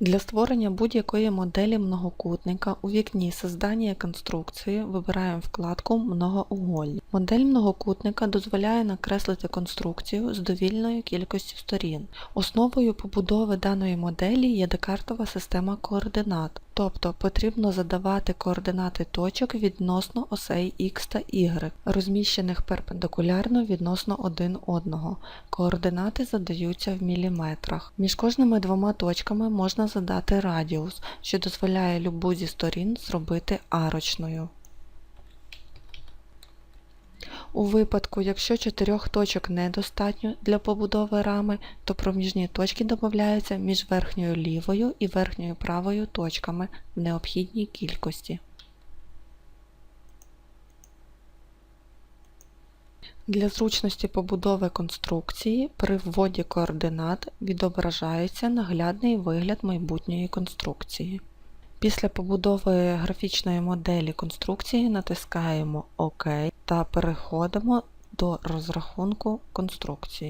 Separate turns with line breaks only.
Для створення будь-якої моделі многокутника у вікні «Создання конструкції» вибираємо вкладку «Многоугольник». Модель многокутника дозволяє накреслити конструкцію з довільною кількістю сторін. Основою побудови даної моделі є декартова система координат, тобто потрібно задавати координати точок відносно осей X та Y, розміщених перпендикулярно відносно один одного. Координати задаються в міліметрах. Між кожними двома точками можна задати радіус, що дозволяє любу зі сторін зробити арочною. У випадку, якщо чотирьох точок недостатньо для побудови рами, то проміжні точки додаються між верхньою лівою і верхньою правою точками в необхідній кількості. Для зручності побудови конструкції при вводі координат відображається наглядний вигляд майбутньої конструкції. Після побудови графічної моделі конструкції натискаємо ОК та переходимо до розрахунку конструкції.